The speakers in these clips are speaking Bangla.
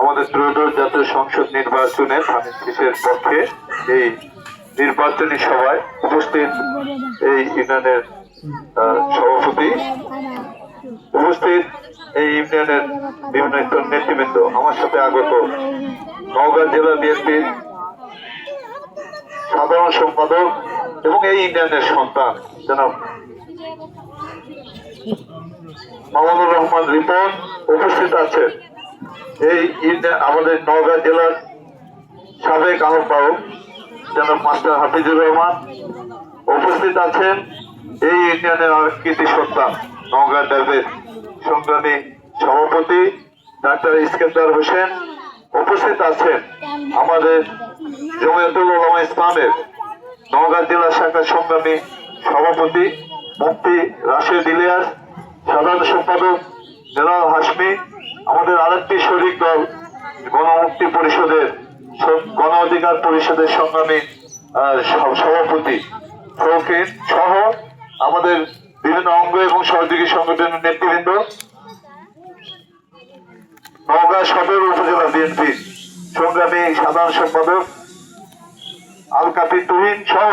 আমাদের ত্রয়োদশ জাতীয় সংসদ নির্বাচনে ধানের পক্ষে এই নির্বাচনী সভায় উপস্থিত এই ইউনিয়নের সভাপতি, উপস্থিত এই ইউনিয়নের বিভিন্ন স্তর নেতৃবৃন্দ। আমার সাথে আগত নওগাঁ জেলা বিএনপির সাধারণ সম্পাদক এবং এই ইউনিয়নের সন্তান, জনাব মামুনুর রহমান রিপন উপস্থিত আছেন। এই আমাদের নওগাঁ জেলার সাবেক আহ্বায়ক, জনাব মাস্টার হাফিজুর রহমান। উপস্থিত আছেন এই ইউনিয়নের কৃতি সন্তান নওগাঁ ড্যাবের সংগ্রামী সভাপতি, ডাক্তার ইস্কেন্দার হোসেন। উপস্থিত আছেন আমাদের জমিয়তুল উলামা ইসলামের নওগাঁ জেলা শাখার সংগ্রামী সভাপতি মুফতি রাশেদ ইলিয়াস সাধারণ সম্পাদক জেনারেল হাসমি আমাদের আরেকটি শরিক দল গণমুক্তি পরিষদের গণ অধিকার পরিষদের সংগ্রামী সভাপতি ফৌকিন সহ আমাদের বিভিন্ন অঙ্গ এবং সহযোগী সংগঠনের নেতৃবৃন্দ, নওগাঁ সদর উপজেলা বিএনপি সংগ্রামী সাধারণ সম্পাদক আল কাপি তুহিন সহ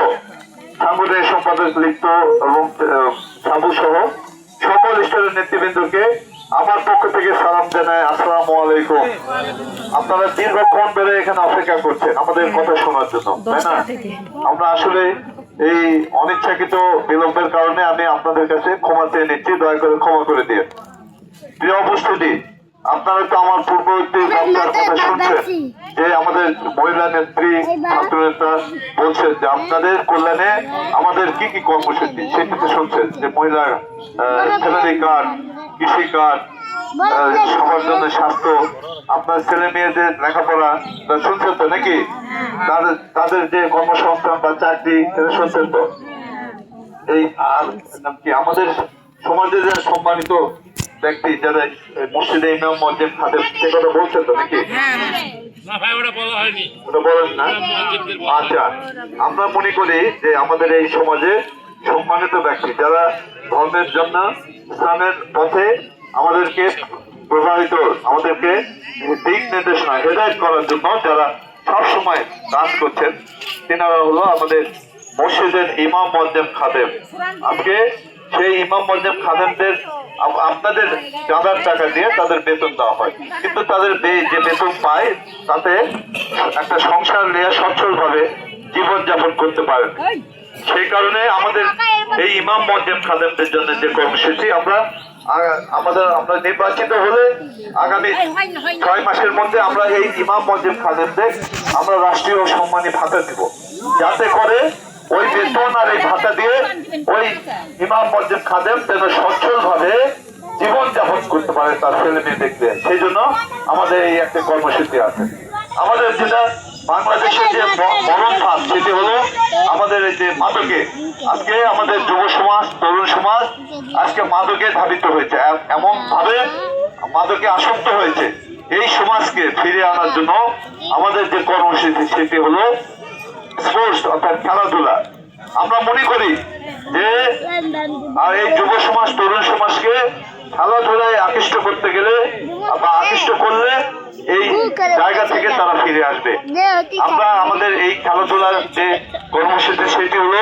সাংগঠনিক সম্পাদক লিপ্ত এবং সাবু সহ সকল স্তরের নেতৃবৃন্দকে আমার পক্ষ থেকে সালাম জানাই আসসালামু আলাইকুম। আপনারা দীর্ঘক্ষণ বেড়ে এখানে অপেক্ষা করছেন আমাদের কথা শোনার জন্য তাই না? আমরা আসলে এই অনিচ্ছাকৃত বিলম্বের কারণে আমি আপনাদের কাছে ক্ষমা চেয়ে নিচ্ছি দয়া করে ক্ষমা করে দিয়ে প্রিয় উপস্থিতি আপনারা তো আমার পূর্ববর্তী আপনার কথা শুনছেন যে আমাদের মহিলা নেত্রী ছাত্র নেতা বলছেন যে আপনাদের কল্যাণে আমাদের কি কি কর্মসূচি? সেটা শুনছেন যে মহিলা স্যালারি কার্ড কৃষি কার্ড সবার জন্য স্বাস্থ্য আপনার ছেলে মেয়েদের লেখাপড়া শুনছেন তো নাকি? তাদের তাদের যে কর্মসংস্থান বা চাকরি সেটা শুনছেন তো? এই আর কি? আমাদের সমাজে যে সম্মানিত ব্যক্তি যারা মসজিদে ইমাম মসজিদ খাদেম সে কথা বলছেন তো নাকি? না ভাই ওটা বলা হয়নি। ওটা বলেন না? আচ্ছা আমরা মনে করি যে আমাদের এই সমাজে সম্মানিত ব্যক্তি যারা ধর্মের জন্য ইসলামের পথে আমাদেরকে প্রভাবিত আমাদেরকে দিক নির্দেশনা হেদায়ত করার জন্য যারা সবসময় কাজ করছেন, তিনারা হলো আমাদের মসজিদের ইমাম মজ্জেম খাদেম। আজকে সেই ইমাম মজ্জেম খাদেমদের আপনাদের চাঁদার টাকা দিয়ে তাদের বেতন দেওয়া হয়। কিন্তু তাদের যে বেতন পায়, তাতে একটা সংসার নিয়ে সচ্ছল ভাবে জীবনযাপন করতে পারেন। সেই কারণে আমাদের এই ইমাম মজ্জেম খাদেমদের জন্য যে কর্মসূচি আমরা আমাদের আমরা নির্বাচিত হলে আগামী ছয় মাসের মধ্যে আমরা এই ইমাম মজ্জেম খাদেমদের আমরা রাষ্ট্রীয় সম্মানী ভাতা দিব। যাতে করে ওই বেতন আর এই ভাতা দিয়ে ওই ইমাম মসজিদ খাদেম যেন সচ্ছল ভাবে জীবন যাপন করতে পারে তার ছেলে মেয়ে দেখতে সেই জন্য আমাদের এই একটা কর্মসূচি আছে। আমাদের যেটা বাংলাদেশের যে মরণ ফাঁদ সেটি হলো আমাদের এই যে মাদকে। আজকে আমাদের যুব সমাজ তরুণ সমাজ আজকে মাদকে ধাবিত হয়েছে। এ- এমন ভাবে মাদকে আসক্ত হয়েছে। এই সমাজকে ফিরে আনার জন্য আমাদের যে কর্মসূচি সেটি হলো স্পোর্টস অর্থাৎ খেলাধুলা। আমরা মনে করি যে আর এই যুব সমাজ তরুণ সমাজকে খেলাধুলায় আকৃষ্ট করতে গেলে বা আকৃষ্ট করলে জায়গা থেকে তারা ফিরে আসবে। আমরা আমাদের এই খেলাধুলার যে কর্মসূচি সেটি হলো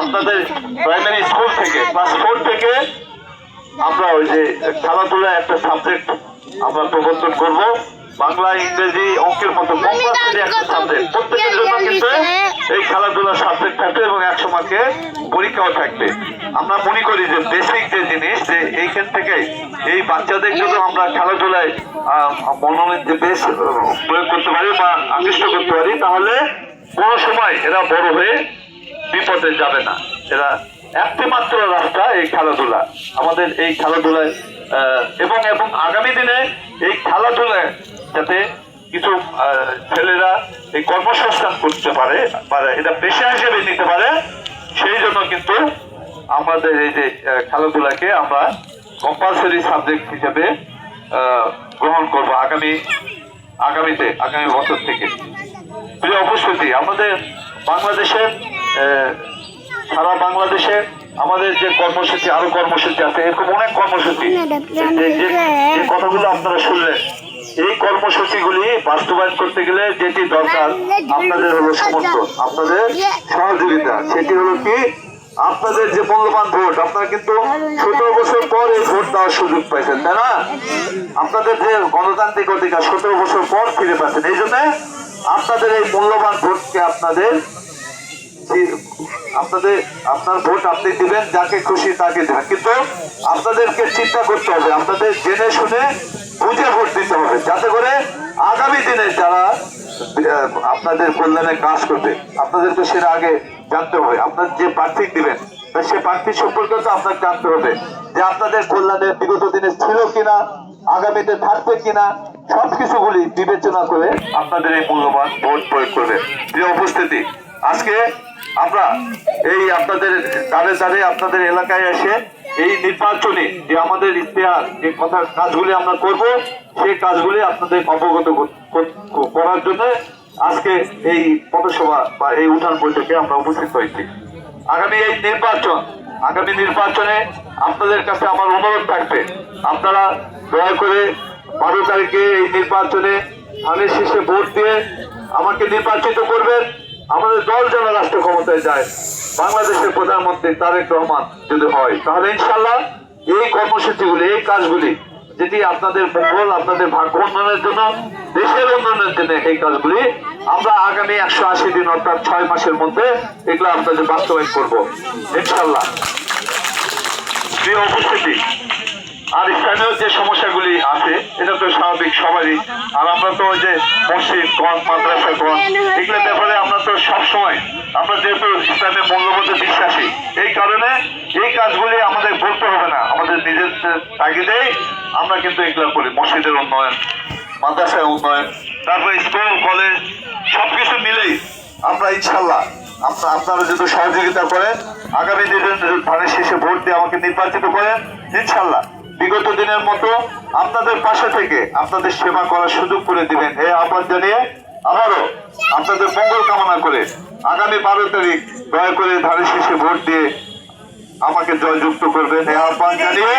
আপনাদের প্রাইমারি স্কুল থেকে ক্লাস ফোর থেকে আমরা ওই যে খেলাধুলা একটা সাবজেক্ট আমরা প্রবর্তন করব। বাংলা ইংরেজি অঙ্কের মতো কম্পালসারি একটা সাবজেক্ট প্রত্যেকের জন্য কিন্তু এই খেলাধুলার সাবজেক্ট থাকবে এবং একশো মার্কে পরীক্ষাও থাকবে। আমরা মনে করি যে বেসিক যে জিনিস যে এইখান থেকে এই বাচ্চাদের জন্য আমরা খেলাধুলায় মনোনয়ন যে বেশ প্রয়োগ করতে পারি বা আকৃষ্ট করতে পারি তাহলে কোনো সময় এরা বড় হয়ে বিপদে যাবে না। এরা একটি মাত্র রাস্তা এই খেলাধুলা। আমাদের এই খেলাধুলায় এবং এবং আগামী দিনে এই খেলাধুলায় যাতে কিছু ছেলেরা এই কর্মসংস্থান করতে পারে বা এটা পেশা হিসেবে নিতে পারে সেই জন্য কিন্তু আমাদের এই যে খেলাধুলাকে আমরা কম্পালসারি সাবজেক্ট হিসেবে গ্রহণ করব আগামী আগামীতে আগামী বছর থেকে। প্রিয় উপস্থিতি আমাদের বাংলাদেশের সারা বাংলাদেশে আমাদের যে কর্মসূচি আরও কর্মসূচি আছে এরকম অনেক কর্মসূচি। যে- যে- যে কথাগুলো আপনারা শুনলেন এই কর্মসূচিগুলি বাস্তবায়ন করতে গেলে যেটি দরকার, আপনাদের হলো সমর্থন আপনাদের সহযোগিতা। সেটি হলো কি, আপনাদের যে মূল্যবান ভোট, আপনারা কিন্তু সতেরো বছর পর এই ভোট দেওয়ার সুযোগ পাইছেন, তাই না? আপনাদের যে গণতান্ত্রিক অধিকার, সতেরো বছর পর ফিরে পাচ্ছেন। এই জন্য আপনাদের এই মূল্যবান ভোটকে আপনাদের আপনাদের, আপনার ভোট আপনি দিবেন, যাকে খুশি তাকে দেবেন। কিন্তু আপনাদেরকে চিন্তা করতে হবে, আপনাদের জেনে শুনে বুঝে ভোট দিতে হবে। যাতে করে আগামী দিনে যারা আপনাদের কল্যাণে কাজ করবে আপনাদেরকে সেটা আগে জানতে হবে, আপনার যে প্রার্থী দিবেন সে প্রার্থী সম্পর্কে তো আপনাকে জানতে হবে যে আপনাদের কল্যাণে বিগত দিনে ছিল কিনা, আগামীতে থাকবে কিনা সবকিছুগুলি বিবেচনা করে আপনাদের এই মূল্যবান ভোট প্রয়োগ করবে। প্রিয় উপস্থিতি, আজকে আমরা এই আপনাদের দাঁড়ে দাঁড়ে আপনাদের এলাকায় এসে এই নির্বাচনে যে আমাদের ইতিহাস যে কথা কাজগুলি আমরা করব, সেই কাজগুলি আপনাদের অবগত কর- কর- করার জন্য আজকে এই পথসভা বা এই উঠান বৈঠকে আমরা উপস্থিত হয়েছি। আগামী এই নির্বাচন, আগামী নির্বাচনে আপনাদের কাছে আমার অনুরোধ থাকবে, আপনারা দয়া করে বারো তারিখে এই নির্বাচনে ধানের শীর্ষে ভোট দিয়ে আমাকে নির্বাচিত করবেন। আমাদের দল যেন রাষ্ট্র ক্ষমতায় যায়, বাংলাদেশের প্রধানমন্ত্রী তারেক রহমান যদি হয়, তাহলে ইনশাল্লাহ এই কর্মসূচিগুলি, এই কাজগুলি, যেটি আপনাদের মঙ্গল, আপনাদের ভাগ্য উন্নয়নের জন্য, দেশের উন্নয়নের জন্য, এই কাজগুলি আমরা আগামী একশো আশি দিন অর্থাৎ ছয় মাসের মধ্যে এগুলো আপনাদের বাস্তবায়ন করব ইনশাল্লাহ উপস্থিতি, আর স্থানীয় যে সমস্যাগুলি আছে, এটা তো স্বাভাবিক সবারই, আর আমরা তো ওই যে মসজিদ, গণ, মাদ্রাসা, গণ তো সবসময় আমরা যেহেতু ইসলামের মূল্যবোধে বিশ্বাসী, এই কারণে এই কাজগুলি আমাদের বলতে হবে না। আমাদের নিজের তাগিদেই আমরা কিন্তু এগুলো করি। মসজিদের উন্নয়ন, মাদ্রাসার উন্নয়ন, তারপরে স্কুল, কলেজ, সবকিছু মিলেই আমরা ইনশাল্লাহ আপনা- আপনারা যদি সহযোগিতা করেন, আগামী দিনে ধানের শেষে ভোট দিয়ে আমাকে নির্বাচিত করেন ইনশাল্লাহ বিগত দিনের মতো আপনাদের পাশে থেকে আপনাদের সেবা করার সুযোগ করে দিবেন। এই আহ্বান জানিয়ে আবারও আপনাদের মঙ্গল কামনা করে আগামী বারো তারিখ দয়া করে ধারে শেষে ভোট দিয়ে আমাকে জয়যুক্ত করবেন। এই আহ্বান জানিয়ে